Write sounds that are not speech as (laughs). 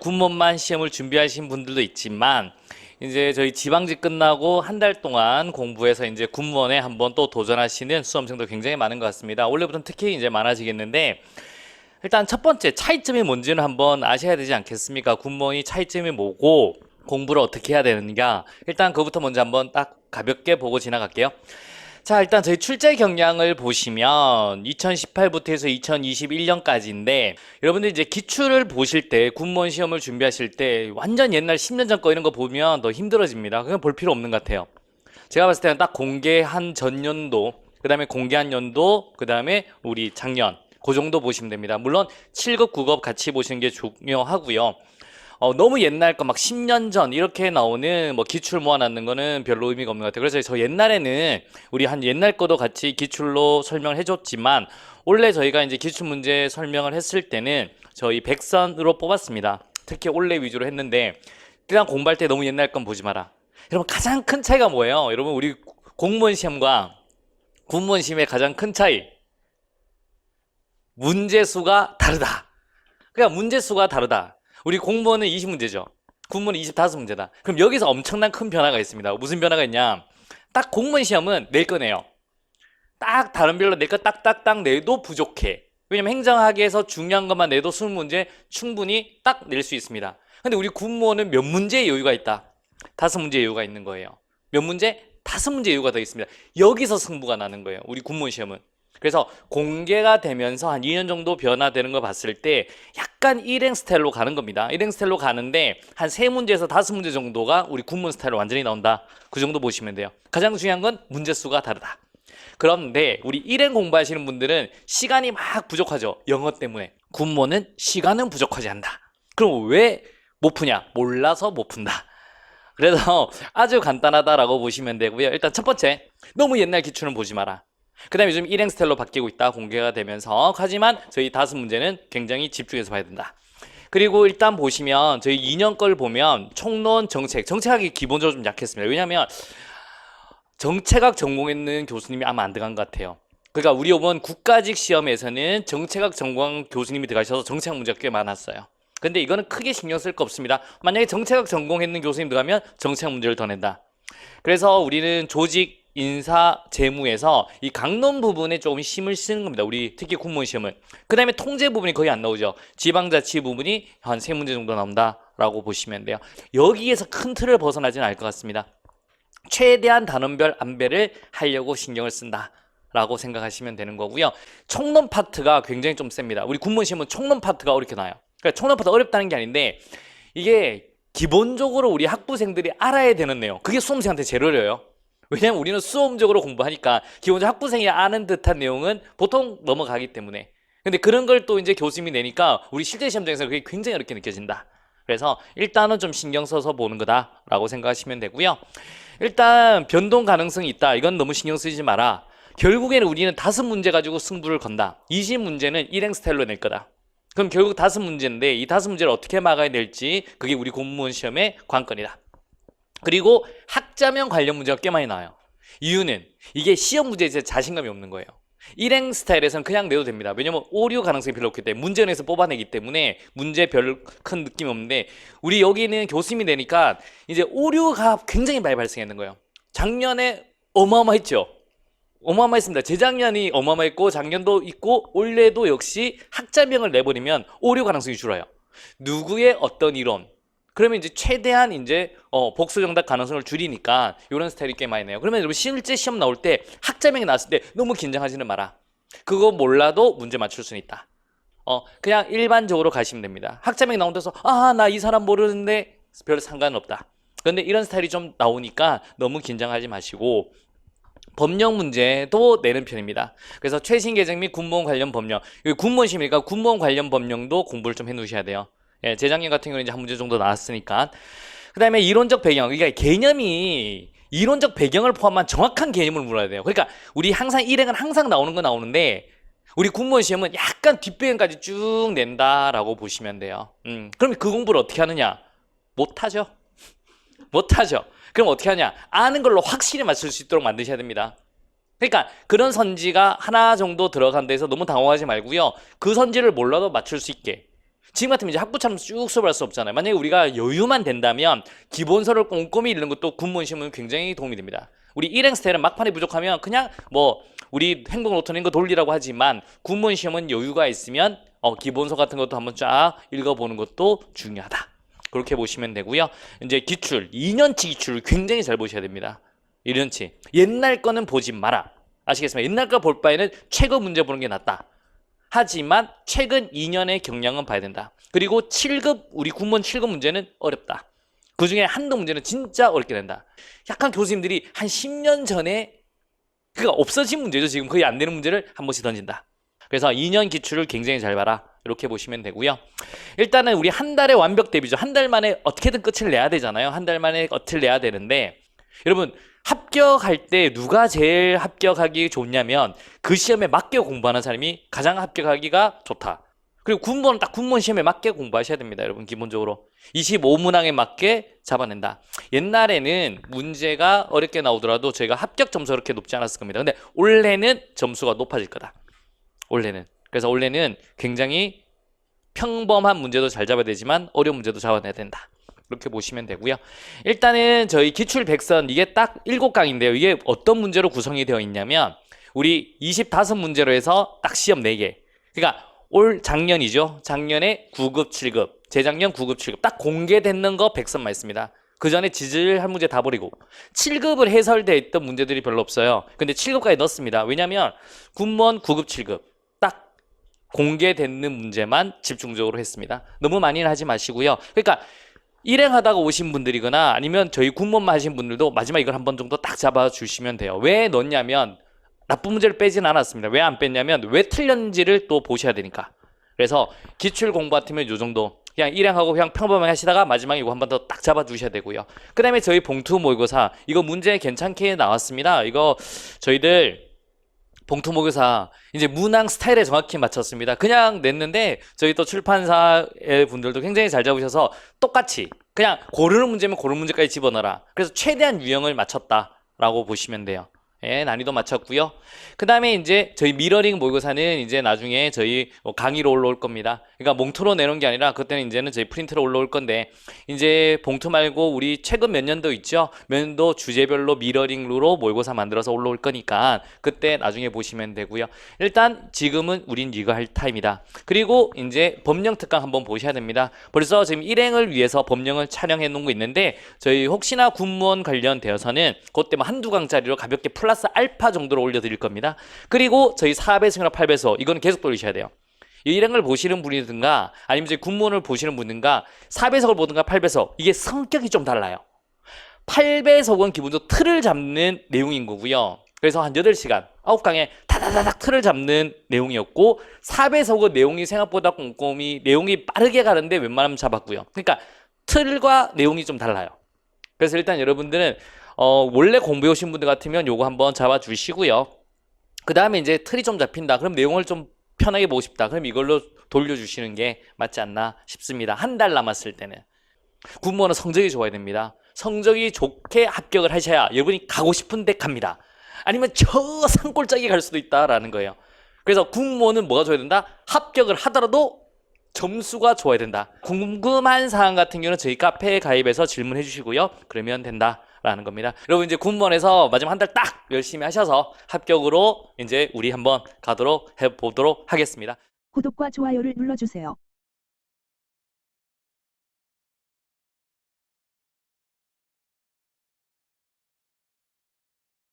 군무원만 시험을 준비하신 분들도 있지만 이제 저희 지방직 끝나고 한 달 동안 공부해서 이제 군무원에 한번 또 도전하시는 수험생도 굉장히 많은 것 같습니다. 올해부터는 특히 이제 많아지겠는데 일단 첫 번째 차이점이 뭔지는 한번 아셔야 되지 않겠습니까? 군무원이 차이점이 뭐고 공부를 어떻게 해야 되는가? 일단 그거부터 먼저 한번 딱 가볍게 보고 지나갈게요. 자, 일단 저희 출제 경향을 보시면 2018부터 해서 2021년까지인데 여러분들 이제 기출을 보실 때 군무원 시험을 준비하실 때 완전 옛날 10년 전 거 이런 거 보면 더 힘들어집니다. 그냥 볼 필요 없는 것 같아요. 제가 봤을 때는 딱 공개한 전년도, 그 다음에 공개한 연도, 그 다음에 우리 작년, 그 정도 보시면 됩니다. 물론 7급, 9급 같이 보시는 게 중요하고요. 어, 너무 옛날 거 막 10년 전 이렇게 나오는 뭐 기출 모아놨는 거는 별로 의미가 없는 것 같아요. 그래서 저 옛날에는 우리 한 옛날 거도 같이 기출로 설명을 해줬지만 원래 저희가 이제 기출 문제 설명을 했을 때는 저희 백선으로 뽑았습니다. 특히 올해 위주로 했는데 그냥 공부할 때 너무 옛날 건 보지 마라. 여러분 가장 큰 차이가 뭐예요? 여러분 우리 공무원 시험과 군무원 시험의 가장 큰 차이 문제 수가 다르다. 그러니까 문제 수가 다르다. 우리 공무원은 20문제죠. 군무원은 25문제다. 그럼 여기서 엄청난 큰 변화가 있습니다. 무슨 변화가 있냐? 딱 공무원 시험은 낼 거네요. 딱 다른 별로 낼 거 딱딱딱 내도 부족해. 왜냐면 행정학에서 중요한 것만 내도 20문제 충분히 딱 낼 수 있습니다. 근데 우리 군무원은 몇 문제의 여유가 있다? 다섯 문제의 여유가 있는 거예요. 몇 문제? 다섯 문제의 여유가 더 있습니다. 여기서 승부가 나는 거예요. 우리 군무원 시험은. 그래서 공개가 되면서 한 2년 정도 변화되는 거 봤을 때 약간 일행 스타일로 가는 겁니다. 일행 스타일로 가는데 한 세 문제에서 다섯 문제 정도가 우리 군문 스타일로 완전히 나온다. 그 정도 보시면 돼요. 가장 중요한 건 문제 수가 다르다. 그런데 우리 일행 공부하시는 분들은 시간이 막 부족하죠. 영어 때문에. 군무원은 시간은 부족하지 않다. 그럼 왜 못 푸냐? 몰라서 못 푼다. 그래서 아주 간단하다라고 보시면 되고요. 일단 첫 번째, 너무 옛날 기출은 보지 마라. 그 다음에 요즘 일행 스타일로 바뀌고 있다 공개가 되면서. 하지만 저희 다섯 문제는 굉장히 집중해서 봐야 된다. 그리고 일단 보시면 저희 2년 걸 보면 총론 정책 정책학이 기본적으로 좀 약했습니다. 왜냐하면 정책학 전공했는 교수님이 아마 안 들어간 것 같아요. 그러니까 우리 이번 국가직 시험에서는 정책학 전공 교수님이 들어가셔서 정책학 문제가 꽤 많았어요. 근데 이거는 크게 신경 쓸 거 없습니다. 만약에 정책학 전공했는 교수님 들어가면 정책학 문제를 더 낸다. 그래서 우리는 조직 인사 재무에서 이 강론 부분에 조금 힘을 쓰는 겁니다. 우리 특히 군무원 시험은. 그 다음에 통제 부분이 거의 안 나오죠. 지방자치 부분이 한 세 문제 정도 나온다라고 보시면 돼요. 여기에서 큰 틀을 벗어나지는 않을 것 같습니다. 최대한 단원별 안배를 하려고 신경을 쓴다. 라고 생각하시면 되는 거고요. 총론 파트가 굉장히 좀 셉니다. 우리 군무원 시험은 총론 파트가 어렵게 나와요. 그러니까 총론 파트 어렵다는 게 아닌데 이게 기본적으로 우리 학부생들이 알아야 되는 내용. 그게 수험생한테 제일 어려워요. 왜냐면 우리는 수험적으로 공부하니까 기본적으로 학부생이 아는 듯한 내용은 보통 넘어가기 때문에. 근데 그런 걸 또 이제 교수님이 내니까 우리 실제 시험장에서 그게 굉장히 어렵게 느껴진다. 그래서 일단은 좀 신경 써서 보는 거다라고 생각하시면 되고요. 일단 변동 가능성이 있다. 이건 너무 신경 쓰지 마라. 결국에는 우리는 다섯 문제 가지고 승부를 건다. 20문제는 일행 스타일로 낼 거다. 그럼 결국 다섯 문제인데 이 다섯 문제를 어떻게 막아야 될지 그게 우리 공무원 시험의 관건이다. 그리고 학자명 관련 문제가 꽤 많이 나와요. 이유는 이게 시험 문제에 제 자신감이 없는 거예요. 일행 스타일에서는 그냥 내도 됩니다. 왜냐면 오류 가능성이 별로 없기 때문에 문제원에서 뽑아내기 때문에 문제 별 큰 느낌이 없는데 우리 여기는 교수님이 되니까 이제 오류가 굉장히 많이 발생했는 거예요. 작년에 어마어마했죠. 어마어마했습니다. 재작년이 어마어마했고 작년도 있고 올해도 역시 학자명을 내버리면 오류 가능성이 줄어요. 누구의 어떤 이론 그러면 이제 최대한 이제 어, 복수 정답 가능성을 줄이니까 이런 스타일이 꽤 많이 나요. 그러면 여러분 실제 시험 나올 때 학자명이 나왔을 때 너무 긴장하지는 마라. 그거 몰라도 문제 맞출 수는 있다. 어 그냥 일반적으로 가시면 됩니다. 학자명이 나온 데서 아 나 이 사람 모르는데 별 상관은 없다. 그런데 이런 스타일이 좀 나오니까 너무 긴장하지 마시고 법령 문제도 내는 편입니다. 그래서 최신 개정 및 군무원 관련 법령, 군무원 시험이니까 군무원 관련 법령도 공부를 좀 해놓으셔야 돼요. 예, 재작년 같은 경우는 이제 한 문제 정도 나왔으니까. 그 다음에 이론적 배경. 그러니까 개념이 이론적 배경을 포함한 정확한 개념을 물어야 돼요. 그러니까 우리 항상 일행은 항상 나오는 거 나오는데 우리 군무원 시험은 약간 뒷배경까지 쭉 낸다라고 보시면 돼요. 음, 그럼 그 공부를 어떻게 하느냐? 못하죠. (laughs) 못하죠. 그럼 어떻게 하냐? 아는 걸로 확실히 맞출 수 있도록 만드셔야 됩니다. 그러니까 그런 선지가 하나 정도 들어간 데서 너무 당황하지 말고요. 그 선지를 몰라도 맞출 수 있게 지금 같으면 이제 학부처럼 쭉 수업할 수 없잖아요. 만약에 우리가 여유만 된다면 기본서를 꼼꼼히 읽는 것도 군무원 시험은 굉장히 도움이 됩니다. 우리 일행 스타일은 막판에 부족하면 그냥 뭐 우리 행복 로또는 거 돌리라고 하지만 군무원 시험은 여유가 있으면 어, 기본서 같은 것도 한번 쫙 읽어보는 것도 중요하다. 그렇게 보시면 되고요. 이제 기출, 2년치 기출을 굉장히 잘 보셔야 됩니다. 1년치. 옛날 거는 보지 마라. 아시겠습니까? 옛날 거 볼 바에는 최고 문제 보는 게 낫다. 하지만 최근 2년의 경향은 봐야 된다. 그리고 7급, 우리 군무원 7급 문제는 어렵다. 그 중에 한두 문제는 진짜 어렵게 된다. 약간 교수님들이 한 10년 전에 그가 없어진 문제죠. 지금 거의 안 되는 문제를 한 번씩 던진다. 그래서 2년 기출을 굉장히 잘 봐라. 이렇게 보시면 되고요. 일단은 우리 한 달의 완벽 대비죠. 한 달 만에 어떻게든 끝을 내야 되잖아요. 한 달 만에 끝을 내야 되는데 여러분 합격할 때 누가 제일 합격하기 좋냐면 그 시험에 맞게 공부하는 사람이 가장 합격하기가 좋다. 그리고 군무원은 딱 군무원 시험에 맞게 공부하셔야 됩니다. 여러분 기본적으로 25문항에 맞게 잡아낸다. 옛날에는 문제가 어렵게 나오더라도 저희가 합격 점수가 그렇게 높지 않았을 겁니다. 근데 올해는 점수가 높아질 거다. 올해는. 그래서 올해는 굉장히 평범한 문제도 잘 잡아야 되지만 어려운 문제도 잡아내야 된다. 이렇게 보시면 되고요. 일단은 저희 기출 백선 이게 딱 7강인데요. 이게 어떤 문제로 구성이 되어 있냐면 우리 25문제로 해서 딱 시험 4개. 그러니까 올 작년이죠. 작년에 9급, 7급, 재작년 9급, 7급 딱 공개되는 거 백선만 있습니다. 그 전에 지질할 문제 다 버리고 7급을 해설돼 있던 문제들이 별로 없어요. 근데 7급까지 넣었습니다. 왜냐면 군무원 9급, 7급 딱 공개되는 문제만 집중적으로 했습니다. 너무 많이는 하지 마시고요. 그러니까 일행하다가 오신 분들이거나 아니면 저희 군무원만 하신 분들도 마지막 이걸 한 번 정도 딱 잡아 주시면 돼요. 왜 넣냐면 나쁜 문제를 빼진 않았습니다. 왜 안 뺐냐면 왜 틀렸는지를 또 보셔야 되니까. 그래서 기출 공부 같으면 요 정도 그냥 일행하고 그냥 평범하게 하시다가 마지막에 이거 한 번 더 딱 잡아 주셔야 되고요. 그 다음에 저희 봉투 모의고사 이거 문제 괜찮게 나왔습니다. 이거 저희들 봉투 모의고사 이제 문항 스타일에 정확히 맞췄습니다. 그냥 냈는데 저희 또 출판사의 분들도 굉장히 잘 잡으셔서 똑같이 그냥 고르는 문제면 고르는 문제까지 집어넣어라. 그래서 최대한 유형을 맞췄다라고 보시면 돼요. 예, 난이도 맞췄고요. 그 다음에 이제 저희 미러링 모의고사는 이제 나중에 저희 뭐 강의로 올라올 겁니다. 그러니까 몽투로 내놓은 게 아니라 그때는 이제는 저희 프린트로 올라올 건데 이제 봉투 말고 우리 최근 몇 년도 있죠? 몇 년도 주제별로 미러링으로 모의고사 만들어서 올라올 거니까 그때 나중에 보시면 되고요. 일단 지금은 우린 이거 할 타임이다. 그리고 이제 법령 특강 한번 보셔야 됩니다. 벌써 지금 일행을 위해서 법령을 촬영해 놓은 거 있는데 저희 혹시나 군무원 관련되어서는 그때 뭐 한두 강짜리로 가볍게 플러스 알파 정도로 올려드릴 겁니다. 그리고 저희 4배속이나 8배속 이거는 계속 돌리셔야 돼요. 이 일행을 보시는 분이든가 아니면 이제 군무원을 보시는 분든가 4배속을 보든가 8배속 이게 성격이 좀 달라요. 8배속은 기본적으로 틀을 잡는 내용인 거고요. 그래서 한 8시간, 9강에 다다다닥 틀을 잡는 내용이었고 4배속은 내용이 생각보다 꼼꼼히 내용이 빠르게 가는데 웬만하면 잡았고요. 그러니까 틀과 내용이 좀 달라요. 그래서 일단 여러분들은 어, 원래 공부해 오신 분들 같으면 요거 한번 잡아 주시고요. 그 다음에 이제 틀이 좀 잡힌다. 그럼 내용을 좀 편하게 보고 싶다. 그럼 이걸로 돌려주시는 게 맞지 않나 싶습니다. 한 달 남았을 때는. 군무원은 성적이 좋아야 됩니다. 성적이 좋게 합격을 하셔야 여러분이 가고 싶은 데 갑니다. 아니면 저 산골짜기 갈 수도 있다라는 거예요. 그래서 군무원은 뭐가 좋아야 된다? 합격을 하더라도 점수가 좋아야 된다. 궁금한 사항 같은 경우는 저희 카페에 가입해서 질문해 주시고요. 그러면 된다. 라는 겁니다. 여러분 이제 군무원에서 마지막 한 달 딱 열심히 하셔서 합격으로 이제 우리 한번 가도록 해 보도록 하겠습니다. 구독과 좋아요를 눌러주세요.